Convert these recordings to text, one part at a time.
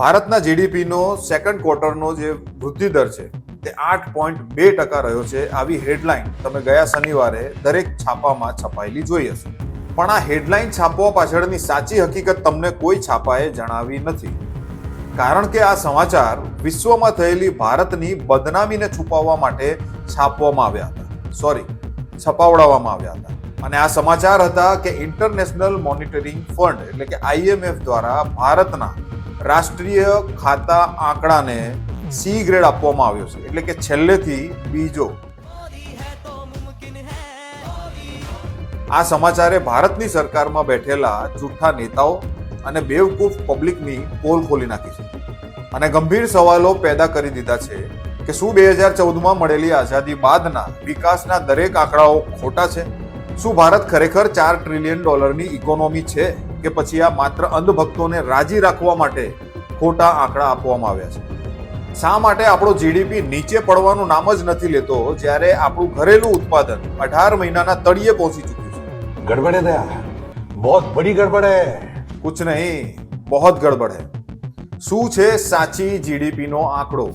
ભારતના જીડીપીનો સેકન્ડ ક્વાર્ટરનો જે વૃદ્ધિ દર છે તે આઠ પોઈન્ટ બે ટકા રહ્યો છે. આવી હેડલાઇન તમે ગયા શનિવારે દરેક છાપામાં છપાયેલી જોઈ હશે. પણ આ હેડલાઇન છાપવા પાછળની સાચી હકીકત તમને કોઈ છાપાએ જણાવી નથી. કારણ કે આ સમાચાર વિશ્વમાં થયેલી ભારતની બદનામીને છુપાવવા માટે છાપવામાં આવ્યા હતા. સોરી છપાવડાવવામાં આવ્યા હતા. અને આ સમાચાર હતા કે ઇન્ટરનેશનલ મોનિટરિંગ ફંડ એટલે કે આઈએમએફ દ્વારા ભારતના રાષ્ટ્રીય ખાતા આંકડાને સી ગ્રેડ આપવામાં આવ્યો છે. એટલે કે છેલ્લેથી બીજો. આ સમાચારે ભારતની સરકારમાં બેઠેલા જૂઠા નેતાઓ અને બેવકૂફ પબ્લિકની પોલ ખોલી નાખી છે. અને ગંભીર સવાલો પેદા કરી દીધા છે કે શું બે હજાર ચૌદમાં મળેલી આઝાદી બાદના વિકાસના દરેક આંકડાઓ ખોટા છે? શું ભારત ખરેખર ચાર ટ્રિલિયન ડોલરની ઇકોનોમી છે? કે પછી આ માત્ર અંધભક્તોને રાજી રાખવા માટે ખોટા આંકડા આપવામાં આવ્યા છે. શા માટે આપણો જીડીપી નીચે પડવાનું નામ જ નથી લેતો જ્યારે આપણું ઘરેલું ઉત્પાદન અઢાર મહિનાના તળિયે પહોંચી ચૂક્યું છે? ગડબડે દયા. બહુ બડી ગડબડ. હે કુછ નહીં બહુ ગડબડ હે. શું છે સાચી જીડીપીનો આંકડો?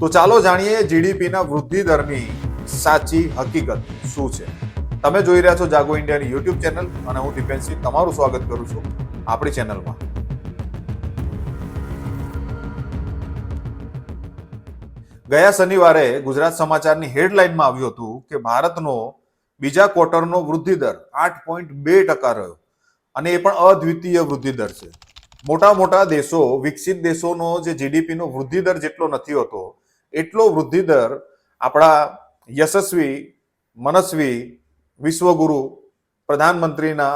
તો ચાલો જાણીએ જીડીપીના વૃદ્ધિ દરની સાચી હકીકત શું છે. તમે જોઈ રહ્યા છો જાગો ઇન્ડિયાની યુટ્યુબ ચેનલ અને હું દીપેનસિંહ તમારું સ્વાગત કરું છું આપણી ચેનલમાં. ગયા શનિવારે ગુજરાત સમાચારની હેડલાઇનમાં આવ્યું હતું કે ભારતનો બીજા ક્વાર્ટરનો વૃદ્ધિ દર આઠ પોઈન્ટ બે ટકા રહ્યો અને એ પણ અદ્વિતીય વૃદ્ધિ દર છે. મોટા મોટા દેશો, વિકસિત દેશોનો જે જીડીપીનો વૃદ્ધિ દર જેટલો નથી હોતો, એટલો વૃદ્ધિ દર આપણા યશસ્વી, મનસ્વી વિશ્વગુરુ પ્રધાનમંત્રીના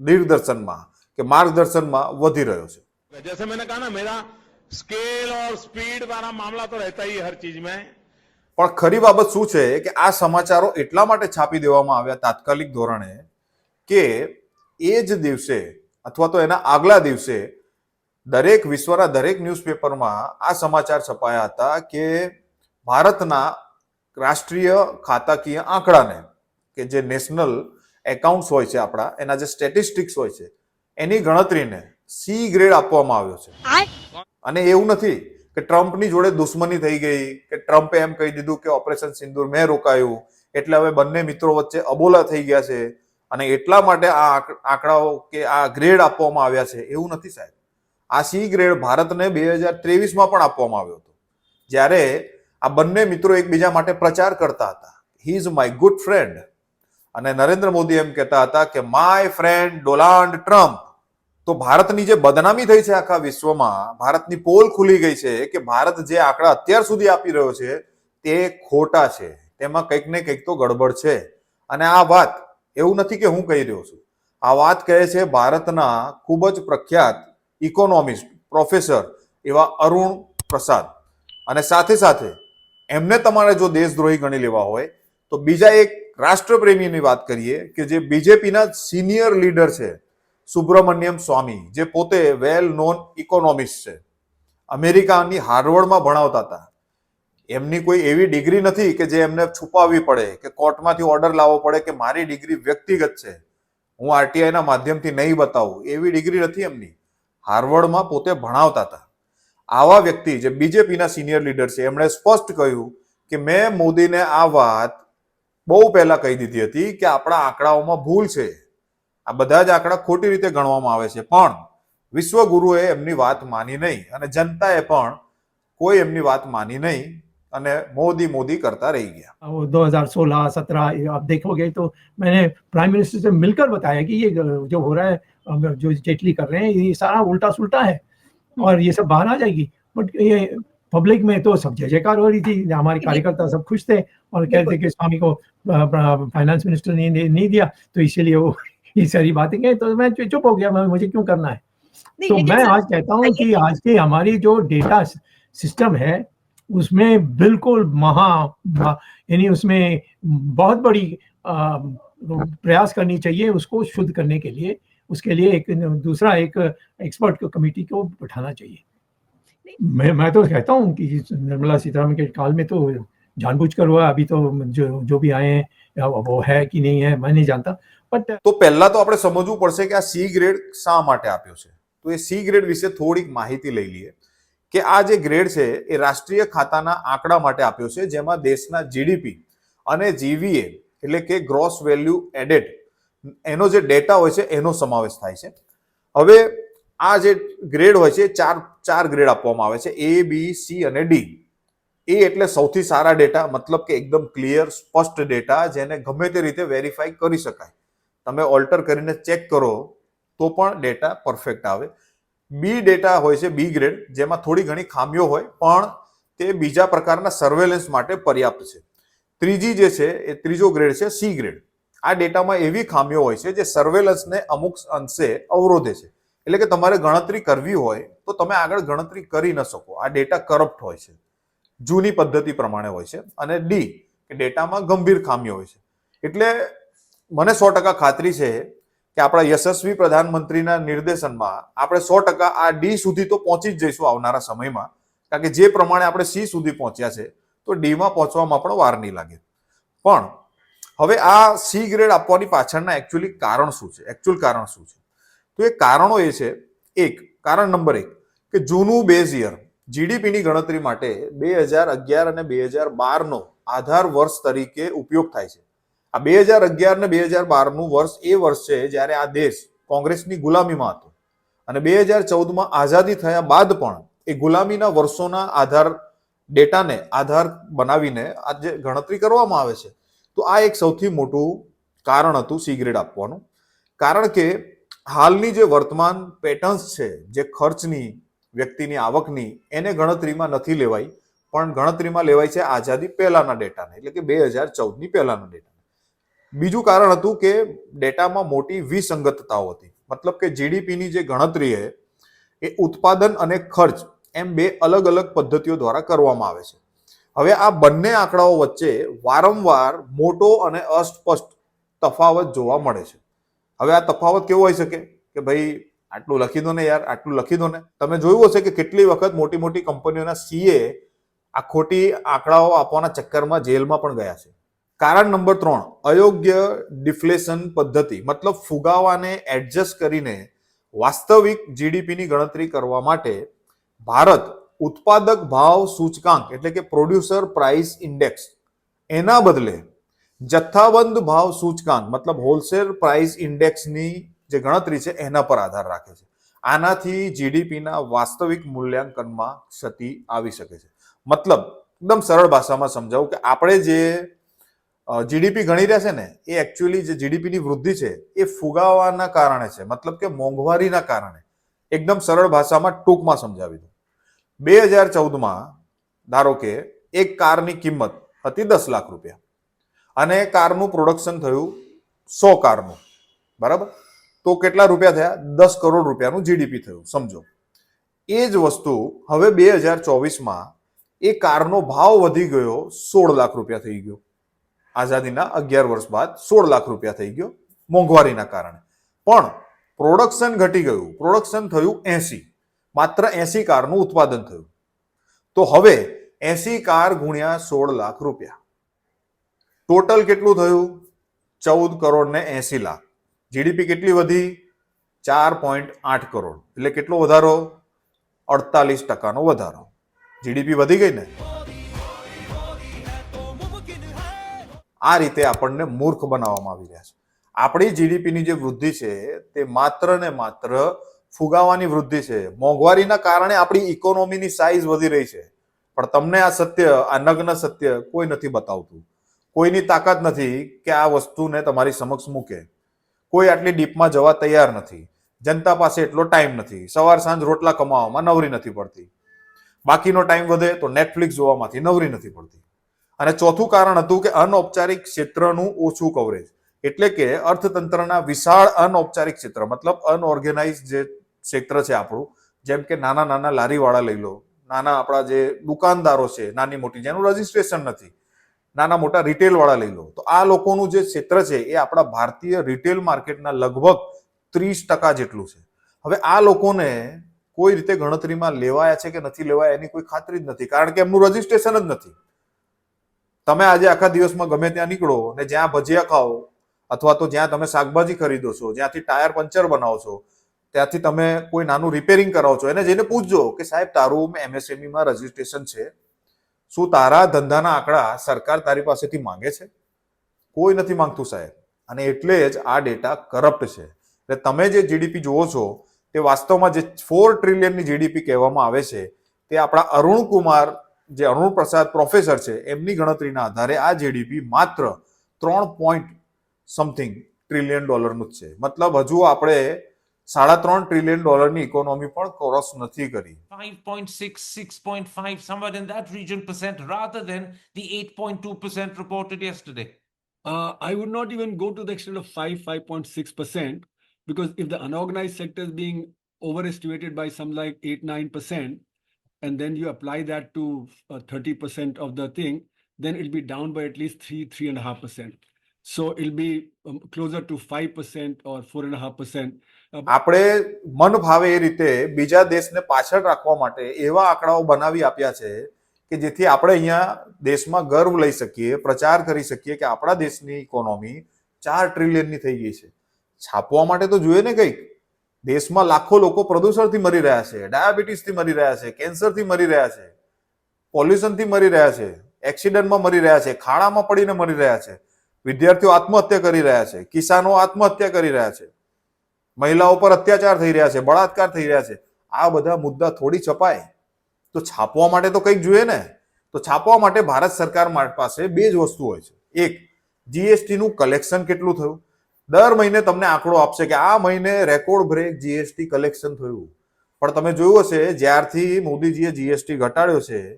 નિર્દર્શનમાં કે માર્ગદર્શનમાં વધી રહ્યો છે जैसे मैंने कहा ना मेरा स्केल और स्पीड वाला मामला तो रहता ही है हर चीज में પણ ખરી બાબત શું છે કે આ સમાચારો એટલા માટે છાપી દેવામાં આવ્યા તાત્કાલિક ધોરણે કે એ જ દિવસે અથવા તો એના આગલા દિવસે દરેક વિશ્વના દરેક ન્યૂઝપેપરમાં આ સમાચાર છપાયા હતા કે ભારતના રાષ્ટ્રીય ખાતાકીય આંકડાને કે જે નેશનલ એકાઉન્ટ્સ હોય છે આપણા, એના જે સ્ટેટિસ્ટિક્સ હોય છે, એની ગણતરીને સી ગ્રેડ આપવામાં આવ્યો છે. અને એવું નથી કે ટ્રમ્પની જોડે દુશ્મની થઈ ગઈ, કે ટ્રમ્પે એમ કહી દીધું કે ઓપરેશન સિંદુર મેં રોકાયું, એટલે હવે બંને મિત્રો વચ્ચે અબોલા થઈ ગયા છે, અને એટલા માટે આ આંક- આંકડાઓ કે આ ગ્રેડ આપવામાં આવ્યા છે, એવું નથી સાહેબ. આ સી ગ્રેડ ભારતને બે હજાર ત્રેવીસમાં પણ આપવામાં આવ્યો હતો. જ્યારે આ બંને મિત્રો એકબીજા માટે પ્રચાર કરતા હતા. He is my good friend અને નરેન્દ્ર મોદી એમ કહેતા હતા કે માય ફ્રેન્ડ ડોનાલ્ડ ટ્રમ્પ. તો ભારતની જે બદનામી થઈ છે આખા વિશ્વમાં, ભારતની પોલ ખુલી ગઈ છે કે ભારત જે આંકડા અત્યાર સુધી આપી રહ્યો છે, તે ખોટા છે. તેમાં કંઈક ને કંઈક તો ગડબડ છે. અને આ વાત, એવું નથી કે હું કહી રહ્યો છું. આ વાત કહે છે ભારતના ખૂબ જ પ્રખ્યાત ઇકોનોમિસ્ટ, પ્રોફેસર એવા અરુણ પ્રસાદ. અને સાથે સાથે એમને તમારે જો દેશદ્રોહી ગણી લેવા હોય, તો બીજા એક રાષ્ટ્રપ્રેમીની વાત કરીએ કે જે બીજેપીના સિનિયર લીડર છે, સુબ્રમણ્યમ સ્વામી, જે પોતે વેલ નોન ઇકોનોમિસ્ટ છે. અમેરિકાની હાર્વર્ડમાં ભણાવતા હતા. એમની કોઈ એવી ડિગ્રી નથી કે જે એમને છુપાવવી પડે, કે કોર્ટમાંથી ઓર્ડર લાવવો પડે કે મારી ડિગ્રી વ્યક્તિગત છે. હું આરટીઆઈના માધ્યમથી નહીં બતાવું, એવી ડિગ્રી નથી એમની. હાર્વર્ડમાં પોતે ભણાવતા હતા. આવા વ્યક્તિ જે બીજેપીના સિનિયર લીડર છે, એમણે સ્પષ્ટ કહ્યું કે મેં મોદીને આ વાત બહુ પહેલા કહી દીધી હતી કે આપણા આંકડાઓમાં ભૂલ છે આ બધા જ આંકડા ખોટી રીતે ગણવામાં આવે છે પણ વિશ્વગુરુએ એમની વાત માની નહીં અને જનતાએ પણ કોઈ એમની વાત માની નહીં અને મોદી મોદી करता रही गया वो 2016 17 ये आप देखोगे तो मैंने प्राइम मिनिस्टर से मिलकर बताया कि ये जो हो रहा है अब जो जेटली कर रहे हैं ये सारा उल्टा सुल्टा है और ये सब बाहर आ जाएगी बट ये पब्लिक में तो सब जय जयकार हो रही थी हमारे कार्यकर्ता सब खुश थे और कहते थे कि स्वामी को फाइनेंस मिनिस्टर ने नहीं दिया तो इसीलिए वो ये सारी बातें कही तो मैं चुप हो गया मैं मुझे क्यों करना है? तो मैं आज कहता हूँ कि आज की हमारी जो डेटा सिस्टम है उसमें बिल्कुल महा यानी उसमें बहुत बड़ी प्रयास करनी चाहिए उसको शुद्ध करने के लिए उसके लिए एक दूसरा एक एक्सपर्ट कमेटी को बैठाना चाहिए। मैं मैं तो कहता हूँ कि निर्मला सीतारमन के काल में तो जानबूझकर हुआ अभी तो जो जो भी आए हैं या वो है कि नहीं है मैं नहीं जानता बट તો પહેલા તો આપણે સમજવું પડશે કે આ સી ગ્રેડ શા માટે આપ્યો છે તો એ સી ગ્રેડ વિશે થોડીક માહિતી લઈ લઈએ કે આ જે ગ્રેડ છે એ રાષ્ટ્રીય ખાતાના આંકડા માટે આપ્યો છે જેમાં દેશના જીડીપી અને જીવીએ એટલે કે ગ્રોસ વેલ્યુ એડેડ એનો જે ડેટા હોય છે એનો સમાવેશ થાય છે હવે આ જે ગ્રેડ હોય છે એ ચાર ચાર ગ્રેડ આપવામાં આવે છે એ બી સી અને ડી એ એટલે સૌથી સારા ડેટા મતલબ કે એકદમ ક્લિયર સ્પષ્ટ ડેટા જેને ગમે તે રીતે વેરીફાઈ કરી શકાય. તમે ઓલ્ટર કરીને ચેક કરો, તો પણ ડેટા પરફેક્ટ આવે. બી ડેટા હોય છે બી ગ્રેડ જેમાં થોડી ઘણી ખામીઓ હોય, પણ તે બીજા પ્રકારના સર્વેલન્સ માટે પર્યાપ્ત છે. ત્રીજી જે છે, એ ત્રીજો ગ્રેડ છે સી ગ્રેડ આ ડેટામાં એવી ખામીઓ હોય છે, જે સર્વેલન્સને અમુક અંશે અવરોધે છે. એટલે કે તમારે ગણતરી કરવી હોય તો તમે આગળ ગણતરી કરી ન શકો. આ ડેટા કરપ્ટ હોય છે. જૂની પદ્ધતિ પ્રમાણે હોય છે. અને ડી કે ડેટામાં ગંભીર ખામી હોય છે. એટલે મને સો ટકા ખાતરી છે કે આપણા યશસ્વી પ્રધાનમંત્રીના નિર્દેશનમાં આપણે સો ટકા આ ડી સુધી તો પહોંચી જ જઈશું આવનારા સમયમાં. કારણ કે જે પ્રમાણે આપણે સી સુધી પહોંચ્યા છે, તો ડીમાં પહોંચવામાં પણ વાર નહીં લાગે. પણ હવે આ સી ગ્રેડ આપવાની પાછળના એકચ્યુઅલી કારણ શું છે? એકચ્યુઅલ કારણ શું છે? તો એ કારણો એ છે. એક, કારણ નંબર એક, કે જૂનું બેઝ યર જીડીપીની ગણતરી માટે બે હજાર અગિયાર અને બે હજાર બારનો આધાર વર્ષ તરીકે ઉપયોગ થાય છે. આ બે હજાર અગિયાર ને બે હજાર બારનું વર્ષ એ વર્ષ છે જ્યારે આ દેશ કોંગ્રેસની ગુલામીમાં હતો. અને બે હજાર ચૌદમાં આઝાદી થયા બાદ પણ એ ગુલામીના વર્ષોના આધાર ડેટાને આધાર બનાવીને આ જે ગણતરી કરવામાં આવે છે. તો આ એક સૌથી મોટું કારણ હતું સી ગ્રેડ આપવાનું. કારણ કે હાલની જે વર્તમાન પેટર્ન્સ છે, જે ખર્ચની, વ્યક્તિની આવકની, એને ગણતરીમાં નથી લેવાઈ, પણ ગણતરીમાં લેવાય છે આઝાદી પહેલાના ડેટાને, એટલે કે બે હજાર ચૌદની પહેલાના ડેટા બીજું કારણ હતું કે ડેટામાં મોટી વિસંગતતાઓ હતી. મતલબ કે જીડીપીની જે ગણતરી છે, એ ઉત્પાદન અને ખર્ચ એમ બે અલગ અલગ પદ્ધતિઓ દ્વારા કરવામાં આવે છે. હવે આ બંને આંકડાઓ વચ્ચે વારંવાર મોટો અને અસ્પષ્ટ તફાવત જોવા મળે છે. હવે આ તફાવત કેવો હોઈ શકે? કે ભાઈ, આટલું લખી દો ને યાર, આટલું લખી દો ને. તમે જોયું હશે કે કેટલી વખત મોટી મોટી કંપનીઓના સીએ આ ખોટી આંકડાઓ આપવાના ચક્કરમાં જેલમાં પણ ગયા છે. કારણ નંબર ત્રણ, અયોગ્ય ડિફ્લેશન પદ્ધતિ, મતલબ ફુગાવાને એડજસ્ટ કરીને વાસ્તવિક જીડીપીની ગણતરી કરવા માટે ભારત ઉત્પાદક ભાવ સૂચકાંક, એટલે કે પ્રોડ્યુસર પ્રાઇસ ઇન્ડેક્સ એના બદલે જથ્થાબંધ ભાવ સૂચકાંક, મતલબ હોલસેલ પ્રાઇસ ઇન્ડેક્સની જે ગણતરી છે, એના પર આધાર રાખે છે. આનાથી જીડીપીના વાસ્તવિક મૂલ્યાંકનમાં ક્ષતિ આવી શકે છે. મતલબ, એકદમ સરળ ભાષામાં સમજાવું કે આપણે જે જીડીપી ગણી રહ્યા છે ને, એ એકચ્યુઅલી જે જીડીપીની વૃદ્ધિ છે, એ ફુગાવાના કારણે છે. મતલબ કે મોંઘવારીના કારણે. એકદમ સરળ ભાષામાં ટૂંકમાં સમજાવી દઉં. બે હજાર ચૌદમાં, ધારો કે, એક કારની કિંમત હતી દસ લાખ રૂપિયા. અને કારનું પ્રોડક્શન થયું સો કારનું. બરાબર? તો કેટલા રૂપિયા થયા? દસ કરોડ રૂપિયાનું જીડીપી થયું, સમજો. એ જ વસ્તુ હવે બે હજાર ચોવીસમાં એ કારનો ભાવ વધી ગયો સોળ લાખ રૂપિયા થઈ ગયો. આઝાદીના અગિયાર વર્ષ બાદ સોળ લાખ રૂપિયા થઈ ગયો મોંઘવારીના કારણે. પણ પ્રોડક્શન ઘટી ગયું પ્રોડક્શન થયું એસી. માત્ર એસી કારનું ઉત્પાદન થયું. તો હવે એસી કાર ગુણ્યા સોળ લાખ રૂપિયા. ટોટલ કેટલું થયું? ચૌદ કરોડ ને એસી લાખ. જીડીપી કેટલી વધી? ચાર પોઈન્ટ આઠ કરોડ. એટલે કેટલો વધારો? અડતાલીસ ટકાનો વધારો. જીડીપી વધી ગઈ ને? આ રીતે આપણને મૂર્ખ બનાવવામાં આવી રહ્યા છે. આપણી જીડીપીની જે વૃદ્ધિ છે, તે માત્ર ને માત્ર ફુગાવાની વૃદ્ધિ છે. મોંઘવારીના કારણે આપણી ઇકોનોમીની સાઇઝ વધી રહી છે. પણ તમને આ સત્ય, આ નગ્ન સત્ય કોઈ નથી બતાવતું. કોઈની તાકાત નથી કે આ વસ્તુને તમારી સમક્ષ મૂકે. કોઈ આટલી ડીપમાં જવા તૈયાર નથી. જનતા પાસે એટલો ટાઈમ નથી. સવાર સાંજ રોટલા કમાવામાં નવરી નથી પડતી. બાકીનો ટાઈમ વધે તો નેટફ્લિક્સ જોવામાંથી નવરી નથી પડતી. અને ચોથું કારણ હતું કે અનૌપચારિક ક્ષેત્રનું ઓછું કવરેજ એટલે કે અર્થતંત્રના વિશાળ અનૌપચારિક ક્ષેત્ર, મતલબ અનઓર્ગેનાઇઝ જે ક્ષેત્ર છે આપણું, જેમ કે નાના નાના લારીવાળા લઈ લો, નાના આપણા જે દુકાનદારો છે, નાની મોટી, જેનું રજીસ્ટ્રેશન નથી. નાના મોટા રિટેલ વાળા લઈ લો. તો આ લોકોનું જે ક્ષેત્ર છે એ આપણા ભારતીય રિટેલ માર્કેટના લગભગ ત્રીસ ટકા જેટલું છે. હવે આ લોકોને કોઈ રીતે ગણતરીમાં લેવાયા છે કે નથી લેવાયા એની કોઈ ખાતરી જ નથી. કારણ કે એમનું રજીસ્ટ્રેશન જ નથી. તમે આજે આખા દિવસમાં ગમે ત્યાં નીકળો ને જ્યાં ભજીયા ખાઓ, અથવા તો જ્યાં તમે શાકભાજી ખરીદો છો, જ્યાંથી ટાયર પંચર બનાવો છો, ત્યાંથી તમે કોઈ નાનું રિપેરિંગ કરાવો છો, એને જઈને પૂછજો કે સાહેબ, તારું એમએસએમઈમાં રજીસ્ટ્રેશન છે? શું તારા ધંધાના આંકડા સરકાર તારી પાસેથી માંગે છે? કોઈ નથી માંગતું સાહેબ. અને એટલે જ આ ડેટા કરપ્ટ છે. એટલે તમે જે જીડીપી જુઓ છો, તે વાસ્તવમાં જે ફોર ટ્રિલિયનની જીડીપી કહેવામાં આવે છે, તે આપણા અરુણ કુમાર, જે અરુણ પ્રસાદ પ્રોફેસર છે, એમની ગણતરીના આધારે આ જીડીપી માત્ર ત્રણ પોઈન્ટ સમથિંગ ટ્રિલિયન ડોલરનું જ છે. મતલબ હજુ આપણે સાડા ત્રણ ટ્રિલિયન ડોલરની ઇકોનોમી પણ ક્રોસ નથી કરી 5.6, 6.5, somewhere in that region percent rather than the 8.2% reported yesterday. Uh, I would not even go to the extent of 5, 5.6%, because if the unorganized sector is being overestimated by some like 8, 9%, and then you apply that to uh, 30% of the thing, then it'll be down by at least 3, 3.5%. So it'll be um, closer to 5% or 4.5%. આપણે મન ભાવે એ રીતે બીજા દેશને પાછળ રાખવા માટે એવા આંકડાઓ બનાવી આપ્યા છે કે જેથી આપણે અહીંયા દેશમાં ગર્વ લઈ શકીએ, પ્રચાર કરી શકીએ કે આપણા દેશની ઇકોનોમી ચાર ટ્રિલિયનની થઈ ગઈ છે. છાપવા માટે તો જોઈએ ને કંઈક. દેશમાં લાખો લોકો પ્રદૂષણથી મરી રહ્યા છે, ડાયાબિટીસથી મરી રહ્યા છે, કેન્સરથી મરી રહ્યા છે, પોલ્યુશનથી મરી રહ્યા છે, એક્સિડન્ટમાં મરી રહ્યા છે, ખાડામાં પડીને મરી રહ્યા છે, વિદ્યાર્થીઓ આત્મહત્યા કરી રહ્યા છે, કિસાનો આત્મહત્યા કરી રહ્યા છે. મહિલાઓ પર અત્યાચાર થઈ રહ્યા છે, બળાત્કાર થઈ રહ્યા છે. આ બધા મુદ્દા થોડી છપાય. તો છાપવા માટે તો કંઈક જોઈએ ને? તો છાપવા માટે ભારત સરકાર પાસે બે જ વસ્તુ હોય છે. એક જીએસટીનું કલેક્શન કેટલું થયું? દર મહિને તમને આંકડો આપશે કે આ મહિને રેકોર્ડ બ્રેક જીએસટી કલેક્શન થયું. પણ તમે જોયું હશે, જ્યારથી મોદીજીએ જીએસટી ઘટાડ્યો છે,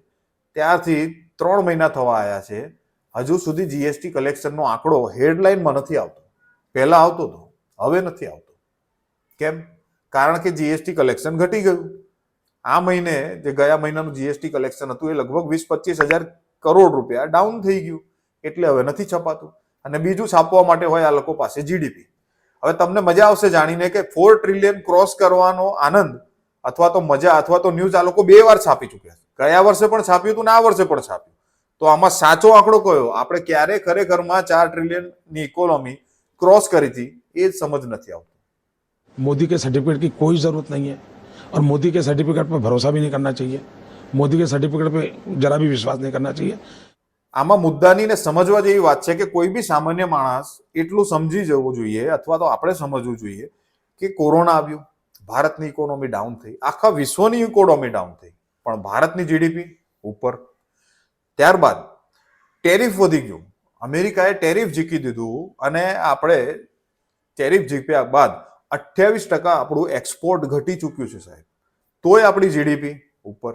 ત્યારથી ત્રણ મહિના થવા આવ્યા છે. હજુ સુધી જીએસટી કલેક્શનનો આંકડો હેડલાઇનમાં નથી આવતો. પહેલા આવતો હતો હવે નથી આવતો. કેમ? કારણ કે જીએસટી કલેક્શન ઘટી ગયું. આ મહિને જે ગયા મહિનાનું જીએસટી કલેક્શન હતું, એ લગભગ વીસ પચીસ હજાર કરોડ રૂપિયા ડાઉન થઈ ગયું. એટલે હવે નથી છપાતું. અને બીજું છાપવા માટે હોય આ લોકો પાસે જીડીપી હવે તમને મજા આવશે જાણીને કે ફોર ટ્રિલિયન ક્રોસ કરવાનો આનંદ અથવા તો મજા અથવા તો ન્યૂઝ આ લોકો બે વાર છાપી ચૂક્યા છે. ગયા વર્ષે પણ છાપ્યું હતું ને આ વર્ષે પણ છાપ્યું. તો આમાં સાચો આંકડો કયો? આપણે ક્યારે ખરેખરમાં ચાર ટ્રિલિયનની ઇકોનોમી ક્રોસ કરી હતી, એ જ સમજ નથી આવતું. मोदी के सर्टिफिकेट की कोई ज़रूरत नहीं है और मोदी के सर्टिफिकेट पर भरोसा भी नहीं करना चाहिए मोदी के सर्टिफिकेट पे जरा भी विश्वास नहीं करना चाहिए આમાં મુદ્દાની ને સમજવા જેવી વાત છે કે કોઈ બી સામાન્ય માણસ એટલું સમજી જવું જોઈએ અથવા તો આપણે સમજવું જોઈએ કે કોરોના આવ્યું ભારતની ઇકોનોમી ડાઉન થઈ આખા વિશ્વની ઇકોનોમી ડાઉન થઈ પણ ભારતની જીડીપી ઉપર ત્યારબાદ ટેરિફ વધી ગયું અમેરિકાએ ટેરિફ જીકી દીધું અને આપણે ટેરિફ જીત્યા બાદ અઠ્યાવીસ ટકા આપણું એક્સપોર્ટ ઘટી ચૂક્યું છે સાહેબ. તોય આપણી જીડીપી ઉપર.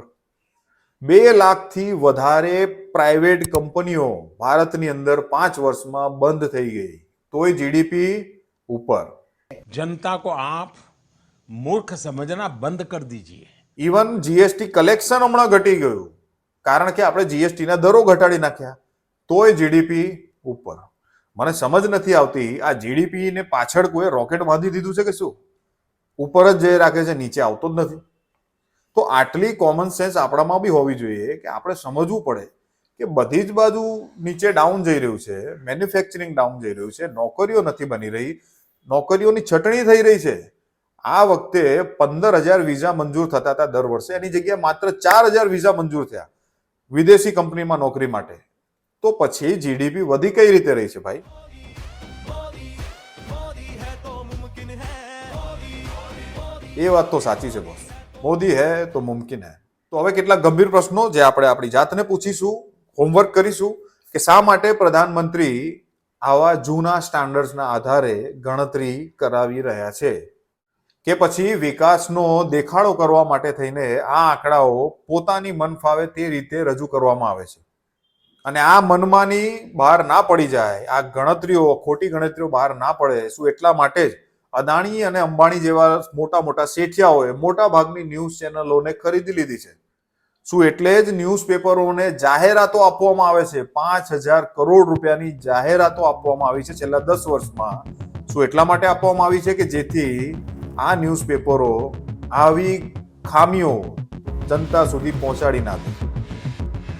બે લાખથી વધારે પ્રાઇવેટ કંપનીઓ ભારતની અંદર પાંચ વર્ષમાં બંધ થઈ ગઈ. તોય જીડીપી ઉપર. જનતા કો આપ મૂર્ખ સમજના બંધ કરી દીજીએ. ઇવન જીએસટી કલેક્શન હમણાં ઘટી ગયું. કારણ કે આપણે જીએસટીના દરો ઘટાડી નાખ્યા. તોય જીડીપી ઉપર. મને સમજ નથી આવતી, આ જીડીપી ને પાછળ કોઈ રોકેટ બાંધી દીધું છે કે શું? ઉપર જ જે રાખે છે, નીચે આવતો જ નથી. તો આટલી કોમન સેન્સ આપણામાં બી હોવી જોઈએ કે આપણે સમજવું પડે કે બધી જ બાજુ નીચે ડાઉન જઈ રહ્યું છે મેન્યુફેક્ચરિંગ ડાઉન જઈ રહ્યું છે, નોકરીઓ નથી બની રહી, નોકરીઓની છટણી થઈ રહી છે. આ વખતે પંદર હજાર વિઝા મંજૂર થતા હતા દર વર્ષે, એની જગ્યાએ માત્ર ચાર હજાર વિઝા મંજૂર થયા વિદેશી કંપનીમાં નોકરી માટે. તો પછી જીડીપી વધી કઈ રીતે રહી છે ભાઈ? એ વાત તો સાચી છે બોસ મોદી હે તો મુમકિન હે. તો હવે કેટલાક ગંભીર પ્રશ્નો જે આપણે આપણી જાતને પૂછીશું હોમવર્ક કરીશું, કે શા માટે પ્રધાનમંત્રી આવા જૂના સ્ટાન્ડર્ડ્સના આધારે ગણતરી કરાવી રહ્યા છે? કે પછી વિકાસનો દેખાડો કરવા માટે થઈને આ આંકડાઓ પોતાની મન ફાવે તે રીતે રજૂ કરવામાં આવે છે? અને આ મનમાની બહાર ના પડી જાય, આ ગણતરીઓ, ખોટી ગણતરીઓ બહાર ના પડે, શું એટલા માટે જ? અદાણી અને અંબાણી જેવા મોટા મોટા શેઠિયાઓએ મોટા ભાગની ન્યૂઝ ચેનલોને ખરીદી લીધી છે. શું એટલે જ ન્યૂઝપેપરોને જાહેરાતો આપવામાં આવે છે? પાંચ હજાર કરોડ રૂપિયાની જાહેરાતો આપવામાં આવી છે છેલ્લા દસ વર્ષમાં. શું એટલા માટે આપવામાં આવી છે કે જેથી આ ન્યૂઝપેપરો આવી ખામીઓ જનતા સુધી પહોંચાડી નાખે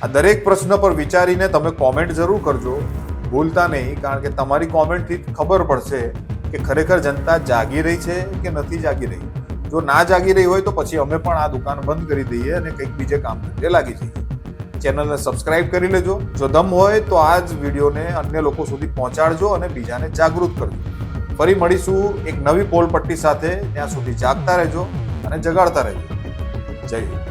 આ દરેક પ્રશ્ન પર વિચારીને તમે કોમેન્ટ જરૂર કરજો. ભૂલતા નહીં, કારણ કે તમારી કોમેન્ટથી ખબર પડશે કે ખરેખર જનતા જાગી રહી છે કે નથી જાગી રહી. જો ના જાગી રહી હોય તો પછી અમે પણ આ દુકાન બંધ કરી દઈએ અને કંઈક બીજે કામ ધંધે લાગી જઈએ. ચેનલને સબસ્ક્રાઇબ કરી લેજો. જો દમ હોય તો આ જ વિડીયોને અન્ય લોકો સુધી પહોંચાડજો અને બીજાને જાગૃત કરજો. ફરી મળીશું એક નવી પોલ પટ્ટી સાથે. ત્યાં સુધી જાગતા રહેજો અને જગાડતા રહેજો. જય હિન્દ.